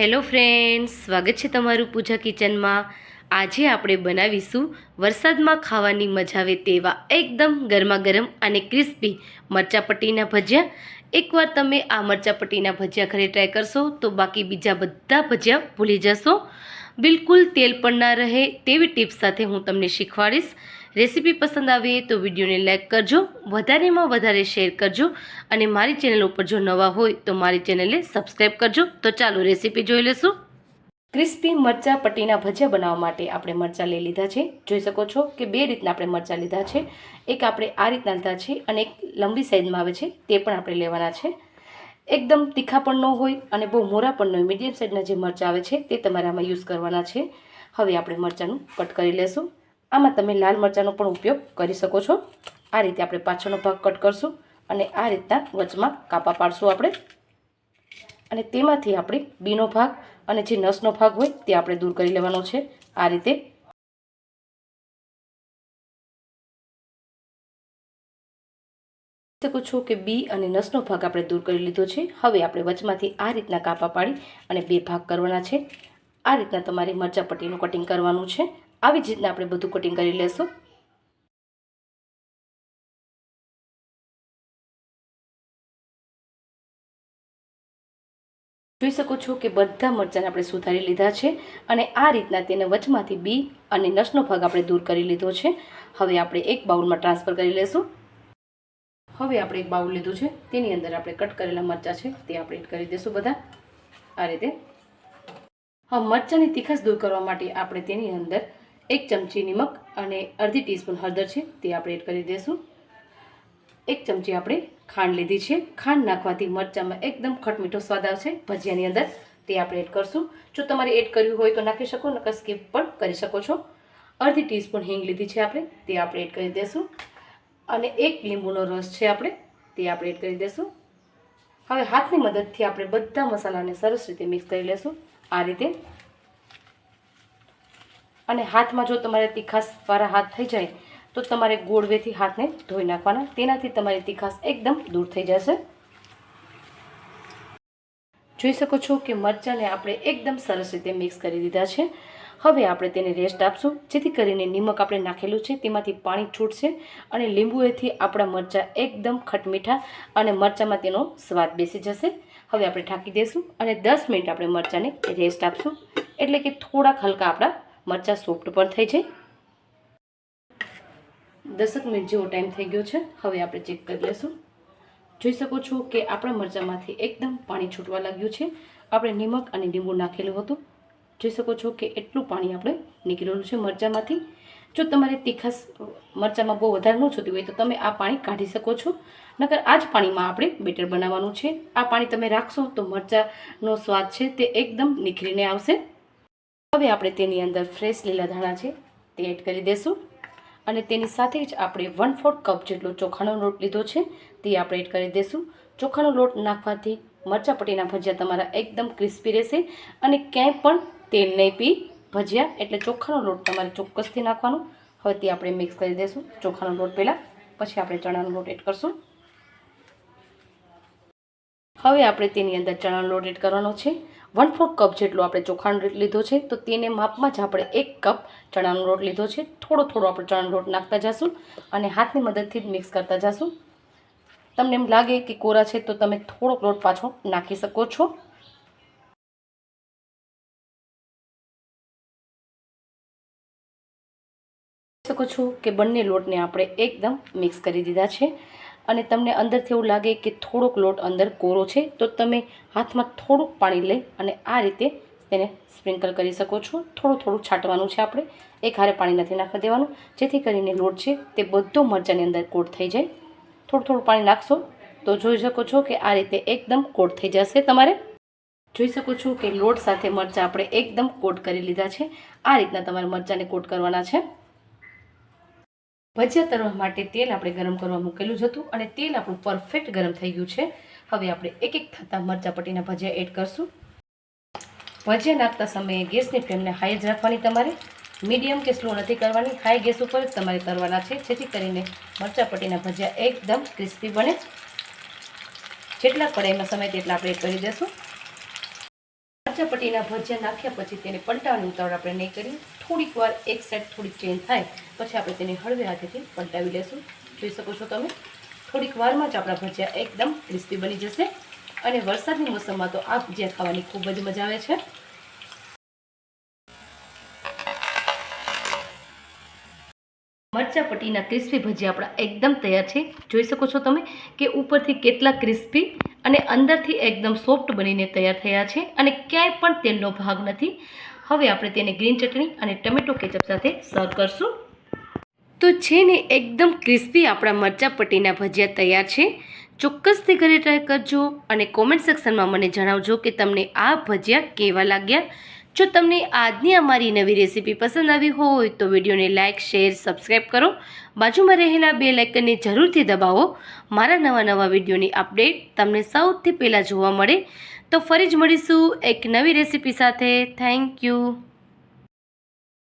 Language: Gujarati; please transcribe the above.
હેલો ફ્રેન્ડ્સ સ્વાગત છે તમારું પૂજા કિચનમાં. આજે આપણે બનાવીશું વરસાદમાં ખાવાની મજા આવે તેવા એકદમ ગરમા ગરમ અને ક્રિસ્પી મરચાપટ્ટીના ભજીયા. એકવાર તમે આ મરચાપટ્ટીના ભજીયા ઘરે ટ્રાય કરશો તો બાકી બીજા બધા ભજીયા ભૂલી જશો. બિલકુલ તેલ પણ ના રહે તેવી ટિપ્સ સાથે હું તમને શીખવાડીશ. રેસીપી પસંદ આવે તો વિડીયોને લાઇક કરજો, વધારેમાં વધારે શેર કરજો અને મારી ચેનલ ઉપર જો નવા હોય તો મારી ચેનલને સબસ્ક્રાઈબ કરજો. તો ચાલો રેસીપી જોઈ લેશું ક્રિસ્પી મરચાં પટ્ટીના ભજીયા બનાવવા માટે આપણે મરચાં લઈ લીધા છે. જોઈ શકો છો કે બે રીતના આપણે મરચાં લીધા છે. એક આપણે આ રીતના લીધા છે અને એક લંબી સાઇઝમાં આવે છે. તે પણ આપણે લેવાના છે. એકદમ તીખા પણ ન હોય અને બહુ મોરા પણ ન હોય. મીડિયમ સાઇઝના જે મરચાં આવે છે તે તમારે આમાં યુઝ કરવાના છે. હવે આપણે મરચાંનું કટ કરી લેશું. આમાં તમે લાલ મરચાંનો પણ ઉપયોગ કરી શકો છો. આ રીતે આપણે પાછળનો ભાગ કટ કરશું અને આ રીતના વચમાં કાપા પાડશું આપણે. અને તેમાંથી આપણે બીનો ભાગ અને જે નસનો ભાગ હોય તે આપણે દૂર કરી લેવાનો છે. આ રીતે શકો છો કે બી અને નસનો ભાગ આપણે દૂર કરી લીધો છે. હવે આપણે વચમાંથી આ રીતના કાપા પાડી અને બે ભાગ કરવાના છે. આ રીતના તમારે મરચા પટ્ટીનું કટિંગ કરવાનું છે. આવી જ રીતના આપણે બધું કટિંગ કરી લેશું. જોઈ શકો છો કે બધા મરચાંને આપણે સુધારી લીધા છે અને આ રીતના તેને વચમાંથી બી અને નસનો ભાગ આપણે દૂર કરી લીધો છે. હવે આપણે એક બાઉલમાં ટ્રાન્સફર કરી લેશું. હવે આપણે એક બાઉલ લીધું છે. તેની અંદર આપણે કટ કરેલા મરચાં છે તે આપણે કરી દઈશું બધા. આ રીતે. હા મરચાંની તીખાશ દૂર કરવા માટે આપણે તેની અંદર એક ચમચી નિમક અને અડધી ટીસ્પૂન હળદર છે, તે આપણે એડ કરી દઈશું એક ચમચી આપણે ખાંડ લીધી છે. ખાંડ નાખવાથી મરચાંમાં એકદમ ખટમીઠો સ્વાદ આવશે. ભજીયાની અંદર તે આપણે એડ કરશું. જો તમારે એડ કર્યું હોય તો નાખી શકો, નકર સ્કીપ પણ કરી શકો છો. અડધી ટીસ્પૂન હિંગ લીધી છે આપણે, તે આપણે એડ કરી દઈશું અને એક લીંબુનો રસ છે આપણે, તે આપણે એડ કરી દઈશું હવે હાથની મદદથી આપણે બધા મસાલાને સરસ રીતે મિક્સ કરી લેશું. આ રીતે અને હાથમાં જો તમારે તીખાસવાળા હાથ થઈ જાય, તો તમારે ગોળવેથી હાથને ધોઈ નાખવાના. તેનાથી તમારી તીખાસ એકદમ દૂર થઈ જશે. જોઈ શકો છો કે મરચાંને આપણે એકદમ સરસ રીતે મિક્સ કરી દીધા છે. હવે આપણે તેને રેસ્ટ આપશું. જેથી કરીને નિમક આપણે નાખેલું છે, તેમાંથી પાણી છૂટશે અને લીંબુએથી આપણા મરચાં એકદમ ખટમીઠા અને મરચાંમાં તેનો સ્વાદ બેસી જશે. હવે આપણે ઢાંકી દઈશું અને દસ મિનિટ આપણે મરચાંને રેસ્ટ આપશું. એટલે કે થોડાક હલકા આપણા મરચાં સોફ્ટ પણ થઈ જાય. દસક મિનિટ જેવો ટાઈમ થઈ ગયો છે. હવે આપણે ચેક કરી લઈશું જોઈ શકો છો કે આપણા મરચાંમાંથી એકદમ પાણી છૂટવા લાગ્યું છે. આપણે નિમક અને લીંબુ નાખેલું હતું. જોઈ શકો છો કે એટલું પાણી આપણે નીકળેલું છે મરચાંમાંથી. જો તમારે તીખાસ મરચાંમાં બહુ વધારે ન છૂટી હોય તો તમે આ પાણી કાઢી શકો છો. નકર આ જ પાણીમાં આપણે બેટર બનાવવાનું છે. આ પાણી તમે રાખશો તો મરચાંનો સ્વાદ છે તે એકદમ નીખરીને આવશે. હવે આપણે તેની અંદર ફ્રેશ લીલા ધાણા છે, તે એડ કરી દઈશું અને તેની સાથે જ આપણે વન ફોર્થ કપ જેટલો ચોખાનો લોટ લીધો છે, તે આપણે એડ કરી દઈશું ચોખાનો લોટ નાખવાથી મરચા પટીના ભજીયા તમારા એકદમ ક્રિસ્પી રહેશે અને ક્યાંય પણ તેલ નહીં પી ભજીયા, એટલે ચોખાનો લોટ તમારે ચોક્કસથી નાખવાનો. હવે તે આપણે મિક્સ કરી દઈશું ચોખાનો લોટ પહેલાં, પછી આપણે ચણાનો લોટ એડ કરશું. હવે આપણે તેની અંદર ચણાનો લોટ એડ કરવાનો છે. વન ફોર્થ કપ જેટલો આપણે ચોખાનો લોટ લીધો છે, તો તેને માપમાં જ આપણે એક કપ ચણાનો લોટ લીધો છે. થોડો થોડો આપણે ચણાનો લોટ નાખતા જશું અને હાથની મદદથી જ મિક્સ કરતા જશું. તમને એમ લાગે કે કોરા છે, તો તમે થોડોક લોટ પાછો નાખી શકો છો. શકો છો કે બંને લોટને આપણે એકદમ મિક્સ કરી દીધા છે. અને તમને અંદરથી એવું લાગે કે થોડોક લોટ અંદર કોરો છે, તો તમે હાથમાં થોડુંક પાણી લઈ અને આ રીતે તેને સ્પ્રિંકલ કરી શકો છો. થોડું થોડું છાંટવાનું છે આપણે. એક હારે પાણી નથી નાખવા દેવાનું. જેથી કરીને લોટ છે તે બધો મરચાંની અંદર કોટ થઈ જાય. થોડું થોડું પાણી નાખશો તો જોઈ શકો છો કે આ રીતે એકદમ કોટ થઈ જશે તમારે. જોઈ શકો છો કે લોટ સાથે મરચાં આપણે એકદમ કોટ કરી લીધા છે. આ રીતના તમારે મરચાંને કોટ કરવાના છે. ભજીયા તળવા માટે તેલ આપણે ગરમ કરવા મૂકેલું જ હતું અને તેલ આપણું પરફેક્ટ ગરમ થઈ ગયું છે. હવે આપણે એક એક થતા મરચા પટ્ટીના ભજીયા એડ કરશું. ભજીયા નાખતા સમયે ગેસની ફ્લેમને હાઈ જ રાખવાની તમારે. મીડિયમ કે સ્લો નથી કરવાની. હાઈ ગેસ ઉપર જ તમારે કરવાના છે. જેથી કરીને મરચા પટ્ટીના ભજીયા એકદમ ક્રિસ્પી બને. જેટલા કડાઈમાં સમય તેટલા આપણે એડ કરી દઈશું. પટ્ટીના ભજીયા નાખ્યા પછી તેને પલટાવાની ઉતાવળ આપણે નહીં કરીએ. થોડીક વાર એક સાઈડ થોડીક ચેન્જ થાય, પછી આપણે તેને હળવે હાથેથી પલટાવી લેશું. જોઈ શકો છો તમે? થોડીક વારમાં જ આપણા ભજીયા એકદમ ક્રિસ્પી બની જશે. અને વરસાદની મોસમમાં તો આ ભજીયા ખાવાની ખૂબ જ મજા આવે છે. મરચા પટ્ટીના ક્રિસ્પી ભજીયા આપણા એકદમ તૈયાર છે. જોઈ શકો છો તમે કે ઉપરથી કેટલા ક્રિસ્પી અને અંદરથી એકદમ સોફ્ટ બનીને તૈયાર થયા છે અને ક્યાંય પણ તેલનો ભાગ નથી. હવે આપણે તેને ગ્રીન ચટણી અને ટમેટો કેચઅપ સાથે સર્વ કરશું. તો છે ને, એકદમ ક્રિસ્પી આપણા મરચા પટ્ટીના ભજીયા તૈયાર છે. ચોક્કસથી ઘરે ટ્રાય કરજો અને કોમેન્ટ સેક્શનમાં મને જણાવજો કે તમને આ ભજીયા કેવા લાગ્યા. જો તમને આજની અમારી નવી રેસીપી પસંદ આવી હોય તો વિડીયોને લાઇક શેર સબસ્ક્રાઈબ કરો. બાજુમાં રહેલા બે લાઇકનને જરૂરથી દબાવો. મારા નવા નવા વિડીયોની અપડેટ તમને સૌથી પહેલાં જોવા મળે. તો ફરી જ મળીશું એક નવી રેસીપી સાથે. Thank you.